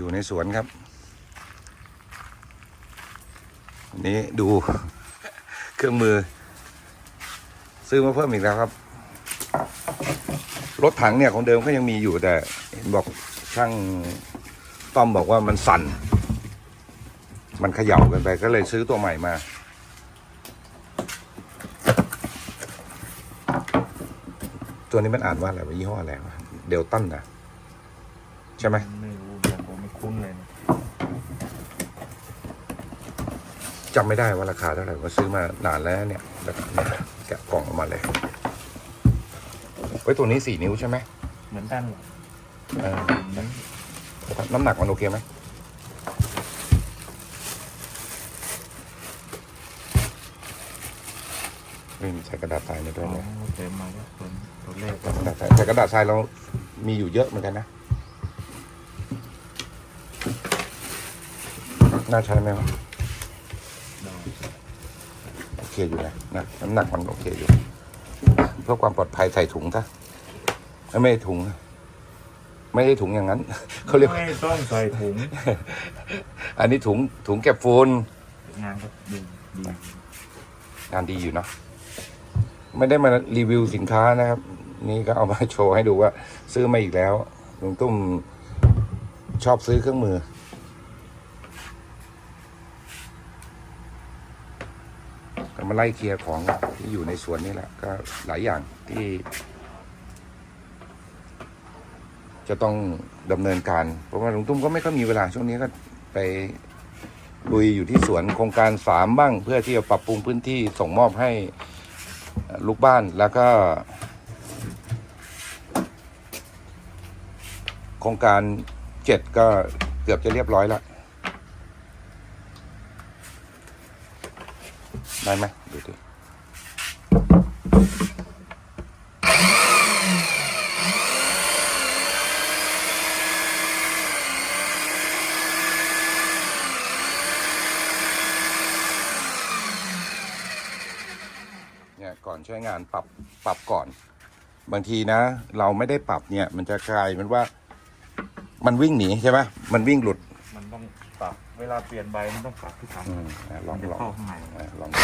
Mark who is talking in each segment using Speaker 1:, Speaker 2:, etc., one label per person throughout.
Speaker 1: อยู่ในสวนครับนนี้ดูเครื่องมือ ซื้อมาเพิ่มอีกแล้วครับ รถถังเนี่ยของเดิมก็ยังมีอยู่แต่ เห็นบอกช่างต้อมบอกว่ามันสั่น มันเขย่ากันไปก็เลยซื้อตัวใหม่มาตัวนี้มันอ่านว่าอะไรวะยี่ห้ออะไรวะเดลตันนะใช่ไหม
Speaker 2: คุ้นเลยนะ
Speaker 1: จำไม่ได้ว่าราคาเท่าไหร่ว่าซื้อมานานแล้วเนี่ยแล้วก็เนี่ยแกะกล่องออกมาเลยไว้ยตัวนี้สี่นิ้วใช่ไหม
Speaker 2: เหมือนกันเหรอ
Speaker 1: เออ
Speaker 2: เหมือน
Speaker 1: น้ำหนักมันโอเคไหมไม่มีใส่กระดาษทรายมาด้วย
Speaker 2: อ๋อ
Speaker 1: เลย
Speaker 2: เต็มมาแล้วตัวตัวเลข
Speaker 1: กระดาษทรายแต่กระดาษทรายเรามีอยู่เยอะเหมือนกันนะ น่าใช้ไหมวะ
Speaker 2: ได้
Speaker 1: โอเคอยู่นะนะน้ำหนักมันโอเคอยู่เพื่อความปลอดภัยใส่ถุงซะเอ้ยไม่ใช่ถุง ไม่ใช่ถุงอย่างนั้นเขาเรียก
Speaker 2: ไม่ต้องใส่ถุง
Speaker 1: อันนี้ถุงถุงเก็บฝุ่น
Speaker 2: งานก็ดีดี
Speaker 1: งานดีอยู่เนาะไม่ได้มารีวิวสินค้านะครับ นี่ก็เอามาโชว์ให้ดูว่า ซื้อมาอีกแล้วลุงตุ้มชอบซื้อเครื่องมือ มาไล่เคลียร์ของที่อยู่ในสวนนี่แหละ ก็หลายอย่างที่ จะต้องดำเนินการ เพราะว่าลุงตุ้มก็ไม่ค่อยมีเวลาช่วงนี้ก็ไปลุยอยู่ที่สวนโครงการสามบ้าง เพื่อที่จะปรับปรุงพื้นที่ส่งมอบให้ลูกบ้านแล้วก็โครงการเจ็ดก็เกือบจะเรียบร้อยแล้ว ได้ไหมดูดิเนี่ยก่อนใช้งานปรับปรับก่อน บางทีนะ เราไม่ได้ปรับเนี่ย มันจะกลายเป็นว่า มันวิ่งหนีใช่ไหมมันวิ่งหลุด
Speaker 2: มันต้อง ปรับ เวลาเปลี่ยนใบมันต้องปรับที่ถัง
Speaker 1: อืมอะลอง
Speaker 2: มันจะ
Speaker 1: ลอง
Speaker 2: เข้าข้างใน
Speaker 1: อะลองดู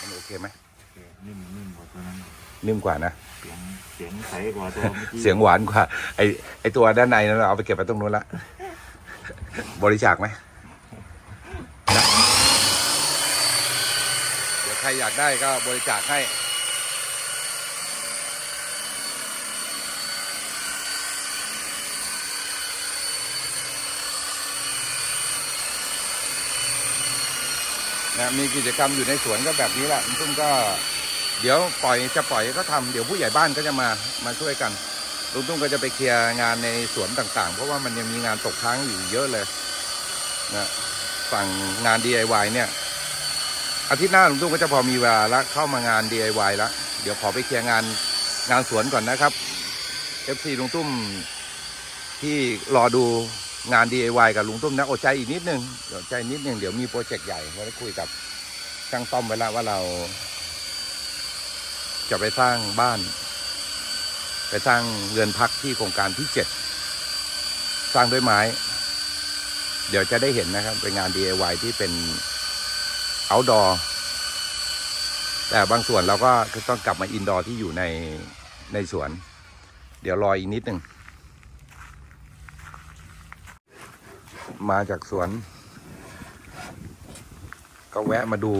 Speaker 1: มันโอเคไหม
Speaker 2: โอเค นิ่มนิ่มกว่าตัวนั้น
Speaker 1: นิ่มกว่านะ
Speaker 2: เสียงเสียงใสกว่าตัวเมื่อกี้
Speaker 1: เสียงหวานกว่า ไอไอตัวด้านในนั้นเราเอาไปเก็บไปตรงนู้นละ บริจาคไหมนะเดี๋ยวใครอยากได้ก็บริจาคให้ นะมีกิจกรรมอยู่ในสวนก็แบบนี้แหละซึ่งก็เดี๋ยวปล่อยจะปล่อยก็ทำเดี๋ยวผู้ใหญ่บ้านก็จะมามาช่วยกันลุงตุ้มก็จะไปเคลียร์งานในสวนต่างๆ เพราะว่ามันยังมีงานตกค้างอยู่เยอะเลยนะฝั่งงาน DIY เนี่ยอาทิตย์หน้าลุงตุ้มก็จะพอมีเวลาแล้วเข้ามางาน DIY แล้วเดี๋ยวขอไปเคลียร์งานงานสวนก่อนนะครับ FC ลุงตุ้มที่รอดู งาน DIY กับลุงตุ้มนะอดใจอีกนิดนึงเดี๋ยวใจนิดนึงเดี๋ยวมีโปรเจกต์ใหญ่ไว้คุยกับช่างต้อมไว้แล้วว่าเรา จะไปสร้างบ้าน ไปสร้างเรือนพักที่โครงการที่เจ็ดสร้างด้วยไม้ เดี๋ยวจะได้เห็นนะครับเป็นงาน DIY ที่เป็น outdoor แต่บางส่วนเราก็ต้องกลับมาอินดอร์ที่อยู่ในในสวน เดี๋ยวรออีกนิดหนึ่ง มาจากสวน ก็แวะมาดู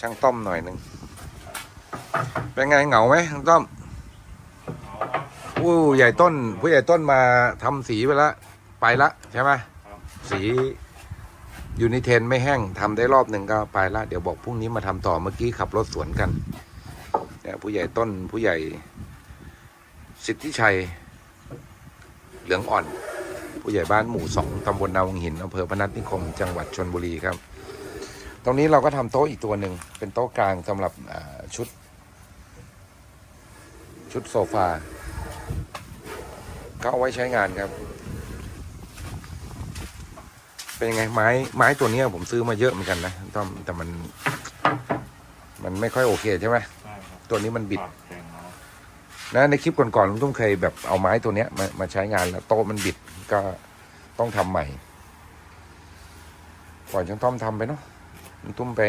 Speaker 1: ช่างต้อมหน่อยหนึ่งเป็นไงเหงาไหมน้องต้อมผู้ใหญ่ต้น ผู้ใหญ่ต้นมาทำสีไปละไปละใช่ไหมสียูนิเทนไม่แห้งทำได้รอบหนึ่งก็ไปละเดี๋ยวบอกพรุ่งนี้มาทำต่อเมื่อกี้ขับรถสวนกันเนี่ยผู้ใหญ่ต้นผู้ใหญ่ สิทธิชัย เหลืองอ่อน ผู้ใหญ่บ้านหมู่สองตำบลนาวังหินอำเภอพนัสนิคม จังหวัดชนบุรีครับ ตรงนี้เราก็ทำโต๊ะอีกตัวหนึ่งเป็นโต๊ะกลางสำหรับอ่าชุด ชุดโซฟาก็เอาไว้ใช้งานครับ เป็นยังไงไม้ไม้ตัวเนี้ยผมซื้อมาเยอะเหมือนกันนะต้อมแต่มัน มันไม่ค่อยโอเคใช่ไหม
Speaker 2: ใช่ครับ
Speaker 1: ตัวนี้มันบิด นะในคลิปก่อนๆลุงตุ้มเคยแบบเอาไม้ตัวเนี้ยมามาใช้งานแล้วโต๊ะมันบิดก็ต้องทำใหม่ปล่อยช่างต้อมทำไปเนาะลุงตุ้มไป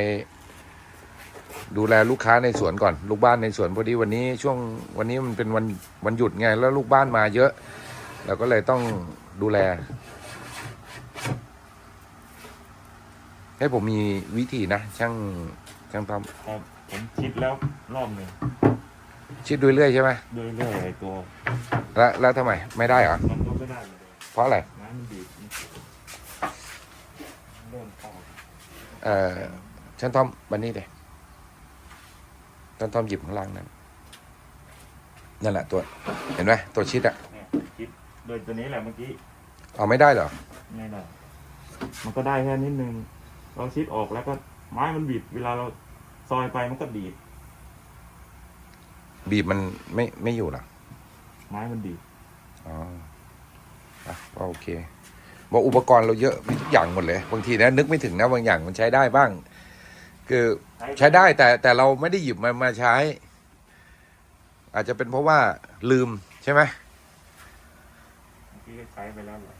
Speaker 1: ดูแลลูกค้าในสวนก่อน ลูกบ้านในสวนพอดีวันนี้ช่วงวันนี้มันเป็นวันวันหยุดไง แล้วลูกบ้านมาเยอะเราก็เลยต้องดูแล ให้ผมมีวิธีนะช่างช่างต้อม
Speaker 2: ครับผมคิดแล้วรอบหนึ่ง
Speaker 1: ชิดดูเรื่อยใช่ไหม
Speaker 2: ด้วยเรื่อยๆไอ้ตัว
Speaker 1: แล้วแล้วทำไมไม่ได้เหรอ
Speaker 2: มันก็ไม่ได้เหมือนเดิม
Speaker 1: เพราะอะไร
Speaker 2: ไม้มันดีดเริ่มเข้า
Speaker 1: เอ่อช่างต้อมบันนี้เดช่างต้อมหยิบข้างล่างนั้นนั่นแหละตัวเห็นไหมตัวชิดอะ
Speaker 2: เนี่ยคิดโดยตัวนี้แหละเมื่อกี้
Speaker 1: เอาไม่ได้เหรอ
Speaker 2: ไม่ได้มันก็ได้แค่นิดนึงเราชิดออกแล้วก็ไม้มันบิดเวลาเราซอยไปมันก็ดีด
Speaker 1: บีบมันไม่ไม่อยู่เหรอ
Speaker 2: ไม้มันดีด
Speaker 1: อ๋ออะก็โอเค บอกอุปกรณ์เราเยอะมีทุกอย่างหมดเลย บางทีนะนึกไม่ถึงนะบางอย่างมันใช้ได้บ้าง คือใช้ได้แต่แต่เราไม่ได้หยิบมามาใช้ อาจจะเป็นเพราะว่าลืมใช่ไหม
Speaker 2: เมื่อกี้ก็ใช้ไปแล้วเหรอ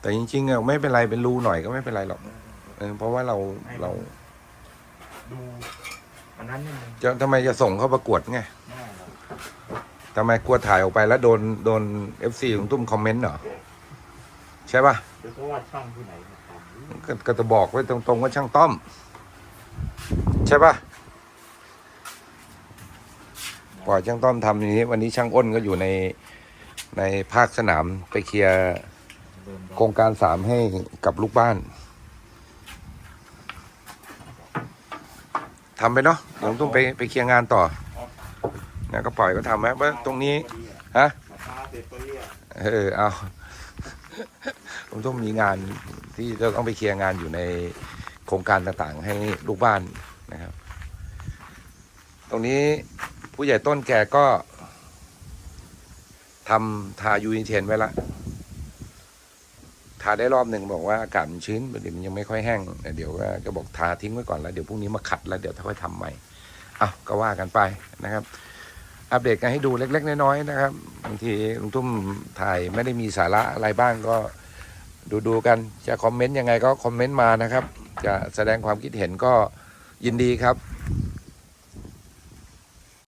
Speaker 1: แต่จริงๆอะไม่เป็นไรเป็นรูหน่อยก็ไม่เป็นไรหรอกเออเพราะว่าเราเรา
Speaker 2: ดูอันนั้นนิดนึง
Speaker 1: จะทำไมจะส่งเข้าประกวดไง
Speaker 2: ง่ายหรอก
Speaker 1: ทำไมกลัวถ่ายออกไปแล้วโดนโดนเอฟซีของตุ้มคอมเมนต์เหรอ ใช่ป่ะ
Speaker 2: เดี๋ยวเพราะว่าช่างที่ไหนมาทำ
Speaker 1: ก็ก็จะบอกไว้ตรงๆว่าช่างต้อม ใช่ป่ะปล่อยช่างต้อมทำอย่างนี้ วันนี้ช่างอ้นก็อยู่ในในภาคสนามไปเคลียร์
Speaker 2: เดิน
Speaker 1: โครงการสามให้กับลูกบ้านทำไปเนาะเดี๋ยวตุ้มไปไปเคลียร์งานต่อ นะก็ปล่อยก็ทำไหมว่าตรงนี้ฮะเออเอาผมต้องมีงานที่จะต้องไปเคลียร์งานอยู่ในโครงการต่างๆ ให้ลูกบ้านนะครับ ตรงนี้ผู้ใหญ่ต้นแกก็ทำทายูนิเทนไว้ละทาได้รอบหนึ่งบอกว่าอากาศมันชื้นเดี๋ยวมันยังไม่ค่อยแห้งเดี๋ยวก็กบอกทาทิ้งไว้ก่อนแล้วเดี๋ยวพรุ่งนี้มาขัดแล้วเดี๋ยวถ้าค่อยทำใหม่อะก็ว่ากันไปนะครับ อัปเดตกันให้ดูเล็ก ๆ น้อยๆนะครับบางทีลุงทุ่มถ่ายไม่ได้มีสาระอะไรบ้างก็ดูดูๆกันจะคอมเมนต์ยังไงก็คอมเมนต์มานะครับ จะแสดงความคิดเห็นก็ยินดีครับ